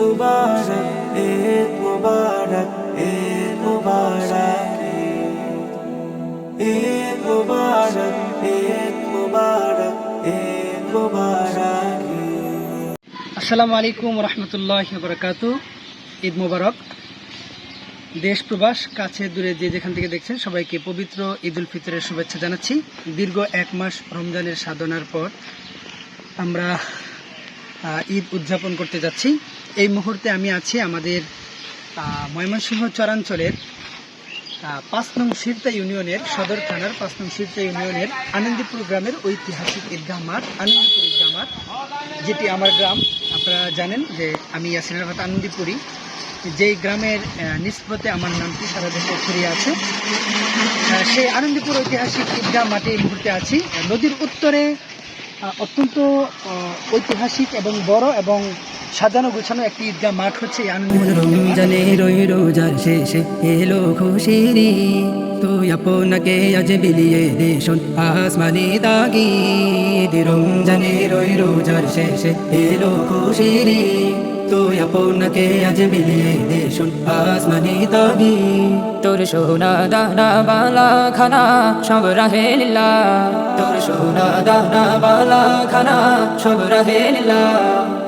মুবারক ঈদ মুবারক। ঈদ মুবারক আসসালামু আলাইকুম রহমতুল্লাহ বরকাত। ঈদ মুবারক। দেশ, প্রবাস, কাছে, দূরে যে যেখান থেকে দেখছেন সবাইকে পবিত্র ঈদ উল ফিতরের শুভেচ্ছা জানাচ্ছি। দীর্ঘ এক মাস রমজানের সাধনার পর আমরা ঈদ উদযাপন করতে যাচ্ছি। এই মুহূর্তে আমি আছি আমাদের ময়মনসিংহ চরাঞ্চলের পাঁচ নং সিরতা ইউনিয়নের, সদর থানার পাঁচ নং সিরতা ইউনিয়নের আনন্দীপুর গ্রামের ঐতিহাসিক ঈদগাহ মাঠ, আনন্দীপুর ঈদগাহ মাঠ, যেটি আমার গ্রাম। আপনারা জানেন যে আমি ইয়াসিন আরাফাত আনন্দীপুরি। যেই গ্রামের নিষ্পতে আমার নামটি সারা দেশে ছড়িয়ে আছে। সেই আনন্দীপুর ঐতিহাসিক ঈদগাহ মাঠে এই মুহূর্তে আছি। নদীর উত্তরে অত্যন্ত ঐতিহাসিক এবং বড় এবং সাজানো গোছানো একটি ঈদগাহ মাঠ হচ্ছে এই আনন্দীপুর রমজানে রই রোজার শেষে এলো খুশিরি তুই আপনাকে আজ বিলিয়ে দে শোন আসমানি দাগি রমজানে রই রোজার শেষে এলো খুশিরি আপনাকে আজ আসমানি তোর সোনা দানা বালা খানা সব রাহে লীলা। তোর সোনা দানা বালা খানা সব রাহে লীলা।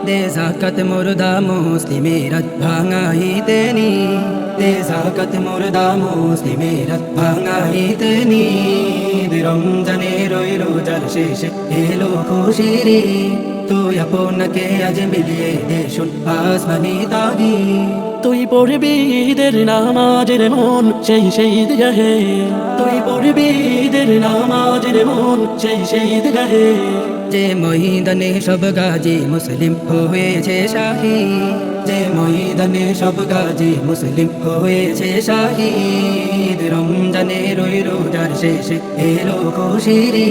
দে জাকাত মুর্দা মুসলিমের ভাঙাইতে নি দে জাকাত মুর্দা মুসলিমের ভাঙাইতে নি রমজানে রই রোজার শেষে এলো খুশিরি। তুই আপনাকে আজ মিলিয়ে দে শুন আসমানি দাগি তুই পড়বি ঈদের নামাজের মন সেই সেই গাহে তুই পড়বি ঈদের নামাজের মন সেই সেই গাহে যে মহিদানে সব গাজী মুসলিম হয়েছে শাহী। যে মহিদানে সব গাজী মুসলিম হয়েছে শাহিদ রমজানে রই রোজার শেষে এলো খুশিরি।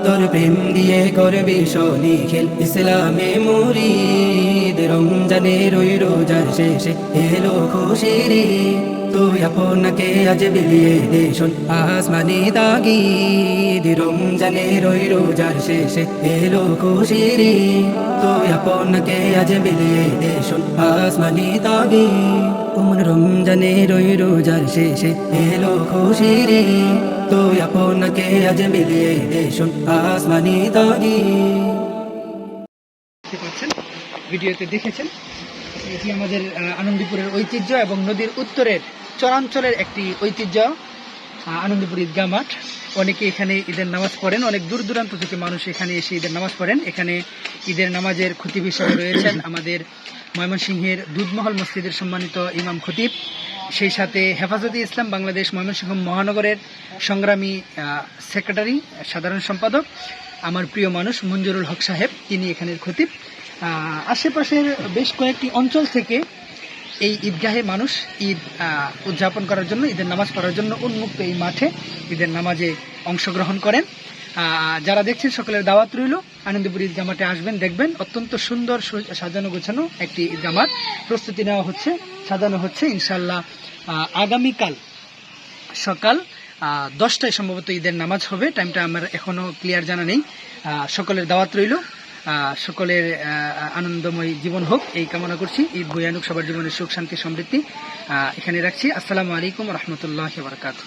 তোর প্রেম দিয়ে করবি শনি, খেল ইসলামে মুরিদ। রমজানে রই রোজার শেষে এলো খুশিরি তুই আপনাকে আজ বিলিয়ে দে শোন, আসমানি দাগি রমজানে রই রোজার শেষে এলো খুশিরি তুই আপনাকে আজ বিলিয়ে দে শোন, আসমানি দাগি উমন রমজানে রই রোজার শেষে এলো খুশিরি তুই আপনাকে আজ মিলিয়ে দে শোন আসমানি দাগি ভিডিওতে দেখেছেন? এটি আমাদের আনন্দীপুরের ঐতিহ্য এবং নদীর উত্তরের চরাঞ্চলের একটি ঐতিহ্য আনন্দীপুর ঈদগাহ মাঠ। অনেকে এখানে ঈদের নামাজ পড়েন, অনেক দূর দূরান্ত থেকে মানুষ এখানে এসে ঈদের নামাজ পড়েন। এখানে ঈদের নামাজের খতিব হিসেবে রয়েছেন আমাদের ময়মনসিংহের দুধমহল মসজিদের সম্মানিত ইমাম খতিব। সেই সাথে হেফাজতে ইসলাম বাংলাদেশ ময়মনসিংহ মহানগরের সংগ্রামী সেক্রেটারি সাধারণ সম্পাদক, আমার প্রিয় মানুষ মঞ্জুরুল হক সাহেব, তিনি এখানের খতিব। আশেপাশের বেশ কয়েকটি অঞ্চল থেকে এই ঈদগাহে মানুষ ঈদ উদযাপন করার জন্য, ঈদের নামাজ পড়ার জন্য উন্মুক্ত এই মাঠে ঈদের নামাজে অংশগ্রহণ করেন। যারা দেখছেন, সকলের দাওয়াত রইল। আনন্দপুর মাঠে আসবেন, দেখবেন। অত্যন্ত সুন্দর সাজানো গোছানো একটি মাঠ। প্রস্তুতি নেওয়া হচ্ছে, সাজানো হচ্ছে ইনশাল্লাহ আগামীকাল সকাল দশটায় সম্ভবত ঈদের নামাজ হবে। টাইমটা আমার এখনও ক্লিয়ার জানা নেই। সকলের দাওয়াত রইল। সকলের আনন্দময় জীবন হোক, এই কামনা করছি। ঈদ বয়ানুক সবার জীবনের সুখ, শান্তি, সমৃদ্ধি এখানে রাখছি। আসসালামু আলাইকুম রহমতুল্লাহ বারকাত